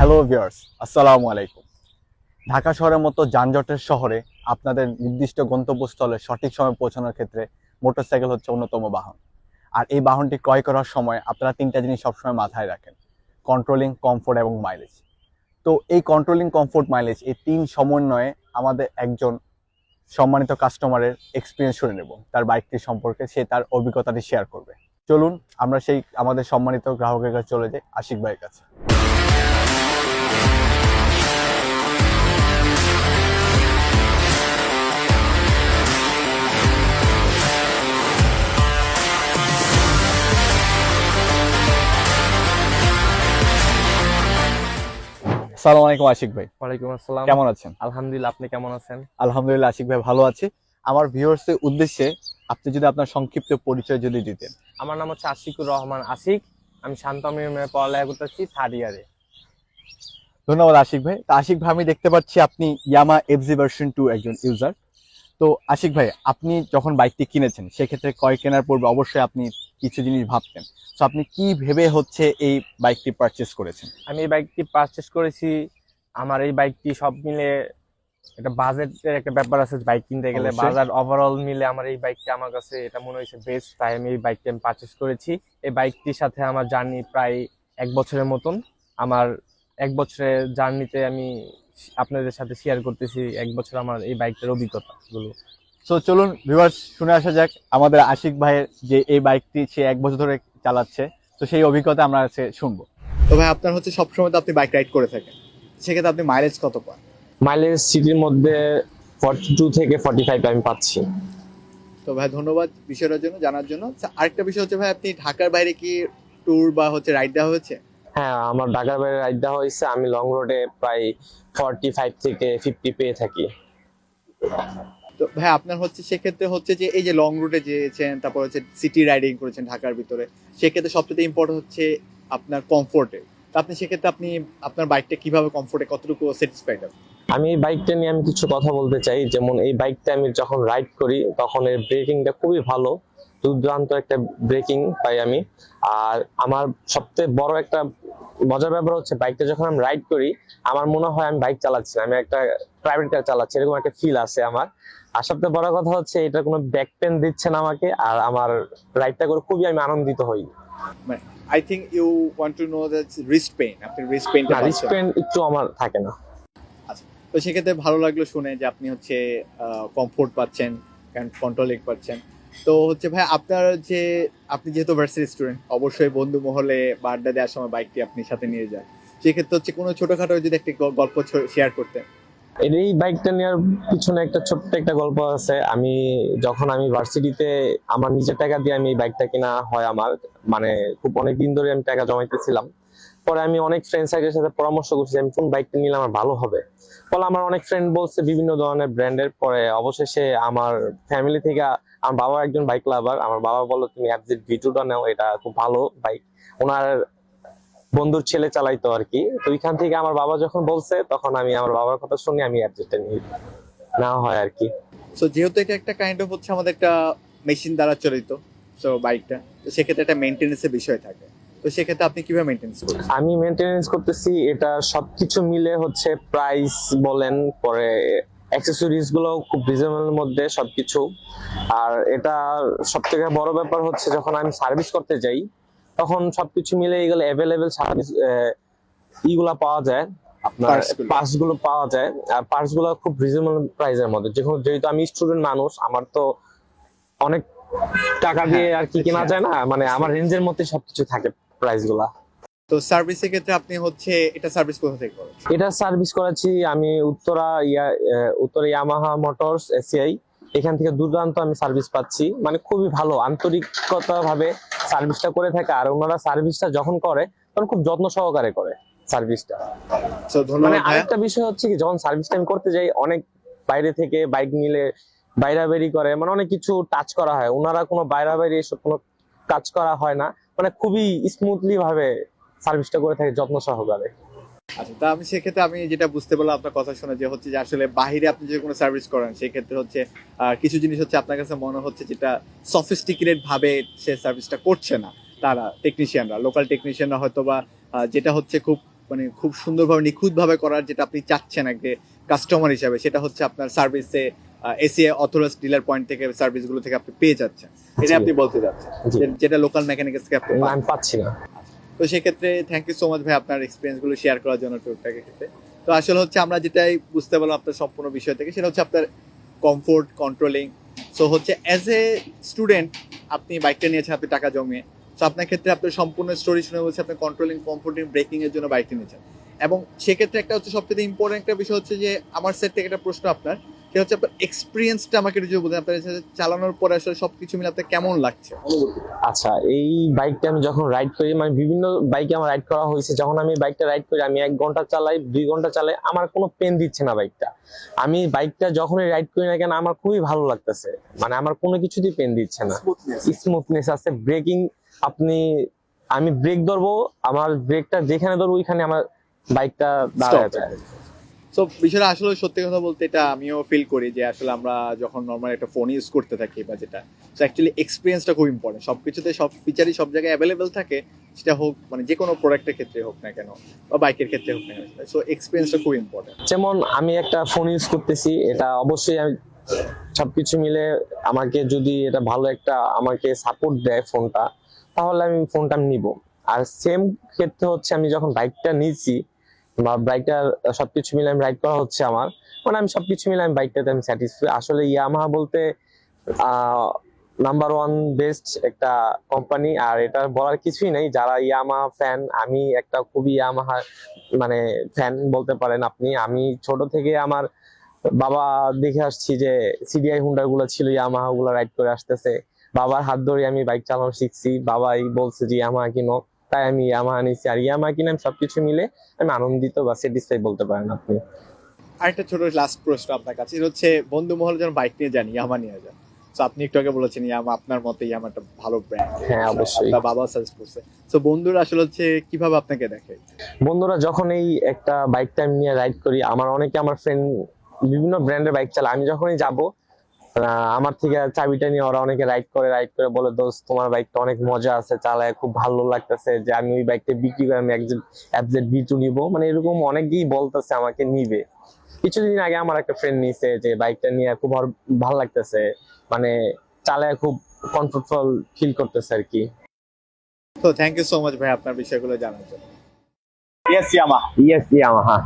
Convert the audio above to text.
Hello viewers আসসালামু আলাইকুম ঢাকা শহরের মতো যানজটের শহরে আপনাদের নির্দিষ্ট গন্তব্যস্থলে সঠিক সময় পৌঁছানোর ক্ষেত্রে মোটরসাইকেল হচ্ছে অন্যতম বাহন। আর এই বাহনটি ক্রয় করার সময় আপনারা তিনটা জিনিস সবসময় মাথায় রাখেন কন্ট্রোলিং কমফোর্ট এবং মাইলেজ তো এই কন্ট্রোলিং কমফোর্ট মাইলেজ এই তিন সমন্বয়ে আমাদের একজন সম্মানিত কাস্টমারের এক্সপিরিয়েন্স শুনে নেব। তার বাইকটি সম্পর্কে সে তার অভিজ্ঞতাটি শেয়ার করবে। চলুন আমরা সেই আমাদের সম্মানিত গ্রাহকের কাছে চলে যাই, আশিক ভাইয়ের কাছে। সালাম আলাইকুম আশিক ভাই। ওয়ালাইকুম আসসালাম। কেমন আছেন? আলহামদুলিল্লাহ আপনি কেমন আছেন? আলহামদুলিল্লাহ আশিক ভাই ভালো আছি। আমার ভিউয়ার্সের উদ্দেশ্যে আপনি যদি আপনার সংক্ষিপ্ত পরিচয় যদি দিতেন। আমার নাম হচ্ছে আশিকুর রহমান আশিক। আমি শান্তমিমে পড়ালেখা করতেছি থার্ড ইয়ারে ধন্যবাদ আশিক ভাই। তো আশিক ভাই আমি দেখতে পাচ্ছি আপনি ইয়ামা এফজি ভার্সন টু একজন ইউজার তো আশিক ভাই আপনি যখন বাইকটি কিনেছেন সেক্ষেত্রে ক্রয় কেনার পূর্বে অবশ্যই আপনি কিছু জিনিস ভাবতেন তো আপনি কি ভেবে হচ্ছে এই বাইকটি পারচেস করেছেন? আমি এই বাইকটি পারচেস করেছি। আমার এই বাইকটি সব মিলে একটা বাজেটের একটা ব্যাপার আছে বাইক কিনতে গেলে। বাজার ওভারঅল মিলে আমার এই বাইকটা আমার কাছে এটা মনে হয়েছে বেস্ট তাই আমি এই বাইকটি আমি পারচেস করেছি। এই বাইকটির সাথে আমার জার্নি প্রায় এক বছরের মতন। আমার এক বছরের জার্নিতে আমি আপনাদের সাথে শেয়ার করতেছি। এক বছর আমার এই বাইকটার অভিজ্ঞতা তো চলুন ভিউয়ার্স শুনে আসা যাক আমাদের আশিক ভাইয়ের যে এই বাইকটি সে এক বছর ধরে চালাচ্ছে। তো সেই অভিজ্ঞতা আমরা আজকে শুনব। তো ভাই আপনার হচ্ছে সবসময় তো আপনি বাইক রাইড করে থাকেন। সেক্ষেত্রে আপনি মাইলেজ কত পান? মাইলেজ সিটির মধ্যে ফর্টি টু থেকে ফর্টি ফাইভ আমি পাচ্ছি। তো ভাই ধন্যবাদ বিষয়টার জন্য জানার জন্য। আচ্ছা, আরেকটা বিষয় হচ্ছে ভাই আপনি ঢাকার বাইরে কি ট্যুর বা হচ্ছে রাইড দেওয়া হয়েছে? হ্যাঁ আমার ঢাকার বাইরে রাইড দেওয়া হয়েছে। আমি লং রোডে প্রায় ফর্টি ফাইভ থেকে ফিফটি পেয়ে থাকি। তো ভাই, আপনার হচ্ছে সেক্ষেত্রে হচ্ছে যে এই যে লং রুটে যেয়েছেন, তারপর হচ্ছে সিটি রাইডিং করেছেন ঢাকার ভিতরে, সেক্ষেত্রে সবচেয়ে ইম্পর্টেন্ট হচ্ছে আপনার কমফোর্টে আপনি সেক্ষেত্রে আপনি আপনার বাইকটা কীভাবে কমফোর্টে কতটুকু স্যাটিসফাইড আমি এই বাইকটা নিয়ে আমি কিছু কথা বলতে চাই, যেমন এই বাইকটা আমি যখন রাইড করি, তখন এর ব্রেকিংটা খুবই ভালো। দুর্দান্ত একটা ব্রেকিং পাই আমি। আর আমার সবচেয়ে বড় একটা মজার ব্যাপার হচ্ছে বাইকটা যখন আমি রাইড করি আমার মনে হয় আমি বাইক চালাচ্ছি আমি একটা প্রাইভেট কার চালাচ্ছি এরকম একটা ফিল আছে আমার। আর সবচেয়ে বড় কথা হচ্ছে এটা কোনো ব্যাক পেন দিচ্ছে না আমাকে আর আমার রাইডটা করে খুবই আমি আনন্দিত হই। I think you want to know that wrist pain আপনি রিস্ট পেন না রিস্ক পেন একটু আমার থাকে না। আচ্ছা তো সেক্ষেত্রে ভালো লাগল শুনে যে আপনি হচ্ছে কমফোর্ট পাচ্ছেন কন্ট্রোলিং পাচ্ছেন। তো হচ্ছে ভাই, আপনার যে, আপনি যেহেতু ভার্সিটি স্টুডেন্ট অবশ্যই বন্ধু মহলে বা দেওয়ার সময় বাইকটি আপনি সাথে নিয়ে যান। সেক্ষেত্রে হচ্ছে কোনো ছোটখাটো যদি একটি গল্প শেয়ার করতেন। এই বাইকটা নেওয়ার পিছনে একটা ছোট্ট একটা গল্প আছে। আমি যখন আমি ভার্সিটিতে আমার নিজের টাকা দিয়ে আমি এই বাইকটা কেনা হয় আমার মানে খুব অনেক দিন ধরে আমি টাকা জমাইতেছিলাম। পরে আমি অনেক ফ্রেন্ড সার্কেলের সাথে পরামর্শ করছি আমি কোন বাইকটা নিলে আমার ভালো হবে। ফলে আমার অনেক ফ্রেন্ড বলছে বিভিন্ন ধরনের ব্র্যান্ডের পরে অবশেষে আমার ফ্যামিলি থেকে আমার বাবা একজন বাইক লাভার আমার বাবা বলল, তুমি অ্যাপজেড ভিটুটা নাও, এটা খুব ভালো বাইক ওনার বন্ধুর ছেলে চালাইতো আর কি তো ওইখান থেকে আমার বাবা যখন বলছে, তখন আমি আমার বাবার কথা শুনে আমি অ্যাডজাস্টটা নিই। নেওয়া হয় আর কি সো যেহেতু এটা একটা কাইন্ড অফ হচ্ছে আমাদের একটা মেশিন দ্বারা চালিত সো বাইকটা তো সেক্ষেত্রে একটা মেনটেন্যান্সের বিষয় থাকে। তো সেক্ষেত্রে আপনি কীভাবে মেনটেন্স করেন আমি করতেছি এটা সবকিছু মিলে হচ্ছে প্রাইস বলেন পরে অ্যাক্সেসরিজগুলো খুব রিজনেবলের মধ্যে সবকিছু। আর এটা সব থেকে বড় ব্যাপার হচ্ছে যখন আমি সার্ভিস করতে যাই তখন সবকিছু মিলে এগুলো অ্যাভেলেবেল সার্ভিস ইগুলা পাওয়া যায়। আপনার Parts গুলো। পাওয়া যায়। আর পার্টসগুলো খুব রিজনেবল প্রাইসের মধ্যে। যেহেতু যেহেতু আমি স্টুডেন্ট মানুষ আমার তো অনেক টাকা দিয়ে আর কি কেনা যায় না মানে আমার রেঞ্জের মধ্যে সবকিছু থাকে। প্রাইসগুলা। তো সার্ভিসের ক্ষেত্রে আপনি হচ্ছে এটা সার্ভিস কোথা থেকে করেন? এটা সার্ভিস করেছি আমি উত্তরা ইয়া উত্তরা ইয়ামাহা মোটরস এসিআই এখান থেকে দুর্দান্ত আমি সার্ভিস পাচ্ছি। মানে খুবই ভালো আন্তরিকতা ভাবে সার্ভিসটা করে থাকে আর ওনারা সার্ভিসটা যখন করে তখন খুব যত্ন সহকারে করে সার্ভিসটা মানে। আরেকটা বিষয় হচ্ছে কি যখন সার্ভিসটা আমি করতে যাই অনেক বাইরে থেকে বাইক নিলে বাইরাবেরি করে মানে অনেক কিছু টাচ করা হয়। ওনারা কোনো বাইরাবেরি এসব কোনো কাজ করা হয় না। মানে খুবই স্মুথলি ভাবে সার্ভিসটা করে থাকে, যত্ন সহকারে। আচ্ছা তা আমি সেক্ষেত্রে আমি যেটা বুঝতে পারলাম আপনার কথা শুনে যে হচ্ছে যে আসলে বাইরে আপনি যে কোনো সার্ভিস করেন, সেক্ষেত্রে হচ্ছে কিছু জিনিস হচ্ছে আপনার কাছে মনে হচ্ছে যেটা সফিস্টিকেটেড ভাবে সে সার্ভিসটা করছে না। তারা টেকনিশিয়ানরা লোকাল টেকনিশিয়ানরা হয়তো বা যেটা হচ্ছে খুব মানে খুব সুন্দরভাবে, নিখুঁতভাবে করার যেটা আপনি চাচ্ছেন আগে কাস্টমার হিসাবে, সেটা হচ্ছে আপনার সার্ভিসে এসিএ অথরাইজ ডিলার পয়েন্ট থেকে সার্ভিসগুলো থেকে আপনি পেয়ে যাচ্ছেন। এটা আপনি বলতে যাচ্ছেন। যেটা লোকাল মেকানিক্স থেকে আপনি পান। আমি পাচ্ছি না। তো সেক্ষেত্রে থ্যাংক ইউ সো মাচ ভাই আপনার এক্সপিরিয়েন্সগুলো শেয়ার করার জন্য টুকটাকের ক্ষেত্রে। তো আসলে হচ্ছে আমরা যেটাই বুঝতে পারলাম আপনার সম্পূর্ণ বিষয় থেকে সেটা হচ্ছে আপনার কমফোর্ট কন্ট্রোলিং সো হচ্ছে অ্যাজ এ স্টুডেন্ট আপনি বাইকটা নিয়েছেন আপনি টাকা জমিয়ে। তো আপনার ক্ষেত্রে আপনার সম্পূর্ণ স্টোরি শুনে বলছে আপনি কন্ট্রোলিং কমফোর্টিং ব্রেকিং এর জন্য বাইকটা নিয়েছেন। এবং সেক্ষেত্রে একটা হচ্ছে সবচেয়ে ইম্পর্টেন্ট একটা বিষয় হচ্ছে যে আমার সেট থেকে একটা প্রশ্ন আপনার। সেটা হচ্ছে আপনার এক্সপিরিয়েন্সটা আমাকে একটু যদি বলেন আপনার চালানোর পরে আসলে সবকিছু মিলে আপনার কেমন লাগছে? আচ্ছা এই বাইকটা আমি যখন রাইড করি মানে বিভিন্ন বাইকে আমার রাইড করা হয়েছে যখন আমি বাইকটা রাইড করি আমি এক ঘণ্টা চালাই দুই ঘণ্টা চালাই আমার কোনো পেন দিচ্ছে না বাইকটা আমি বাইকটা যখনই রাইড করি না কেন আমার খুবই ভালো লাগতেছে। মানে আমার কোনো কিছুতেই পেন দিচ্ছে না। স্মুথনেস স্মুথনেস আছে ব্রেকিং আপনি আমি ব্রেক ধরবো আমার ব্রেকটা যেখানে ধরবো ওইখানে আমার বাইকটা দাঁড়ায় যায়। সো বিষয়টা আসলে সত্যি কথা বলতে এটা আমিও ফিল করি যে আসলে আমরা যখন নর্মাল একটা ফোন ইউজ করতে থাকি বা যেটা সো অ্যাকচুয়ালি এক্সপিরিয়েন্সটা খুব ইম্পর্টেন্ট সব কিছুতে সব ফিচারই সব জায়গায় অ্যাভেলেবেল থাকে, সেটা হোক মানে যে কোনো প্রোডাক্টের ক্ষেত্রে হোক না কেন, বা বাইকের ক্ষেত্রে হোক না কেন। সো এক্সপিরিয়েন্সটা খুব ইম্পর্টেন্ট যেমন আমি একটা ফোন ইউজ করতেছি, এটা অবশ্যই আমি সবকিছু মিলে আমাকে যদি এটা ভালো একটা আমাকে সাপোর্ট দেয় ফোনটা তাহলে আমি ফোনটা নিব। আর সেম ক্ষেত্রে হচ্ছে আমি যখন বাইকটা নিয়েছি বা বাইকটার সবকিছু মিলে আমি রাইড করা হচ্ছে আমার। মানে আমি সবকিছু মিলে আমি বাইকটাতে আমি স্যাটিসফাই আসলে ইয়ামাহা বলতে নাম্বার ওয়ান বেস্ট একটা কোম্পানি আর এটা বলার কিছুই নেই। যারা ইয়ামাহা ফ্যান আমি একটা খুবই ইয়ামাহা মানে ফ্যান বলতে পারেন আপনি। আমি ছোট থেকে আমার বাবা দেখে আসছি যে সিডিআই হুন্ডারগুলো ছিল ইয়ামাহা গুলো রাইড করে আসতেছে। বাবার হাত ধরে আমি বাইক চালানো শিখছি। বাবাই বলছে যে ইয়ামাহা কিনো। তাই আমি ইয়ামাহা নিছি আর ইয়ামা কিনে আমি সবকিছু মিলে আমি আনন্দিত বা স্যাটিসফাই বলতে পারেন আপনি। আরেকটা ছোট লাস্ট প্রশ্ন আপনার কাছে। এটা হচ্ছে বন্ধু মহল যেন বাইক নিয়ে যান ইয়ামা নিয়ে যান। তো আপনি একটু আগে বলেছেন ইয়ামা আপনার মতে ইয়ামা একটা ভালো ব্র্যান্ড হ্যাঁ অবশ্যই। আপনার বাবা সাজেস্ট করছে। তো বন্ধুরা আসলে হচ্ছে কীভাবে আপনাকে দেখে? বন্ধুরা যখন এই একটা বাইক টাইম নিয়ে রাইড করি আমার অনেকে আমার ফ্রেন্ড বিভিন্ন ব্র্যান্ডের বাইক চালায়। আমি যখনই যাব আমার থেকে চাবিটা নিয়ে ওরা অনেকে রাইড করে রাইড করে বলে দোস্ত তোমার বাইকটা অনেক মজা আছে চালায় খুব ভালো লাগতেছে যে আমি ওই বাইকটা বিক্রি করে আমি একজেড বি টু নিবো। মানে এরকম অনেকেই বলতেছে আমাকে নিবে। কিছুদিন আগে আমার একটা ফ্রেন্ড নিছে যে বাইকটা নিয়ে খুব ভালো- লাগতেছে মানে চালায় খুব কমফোর্টেবল ফিল করতেছে আর কি। তো থ্যাংক ইউ সো মাচ ভাই আপনার বিষয়গুলো জানার জন্য। ইয়েস ইয়ামা ইয়েস ইয়ামাহা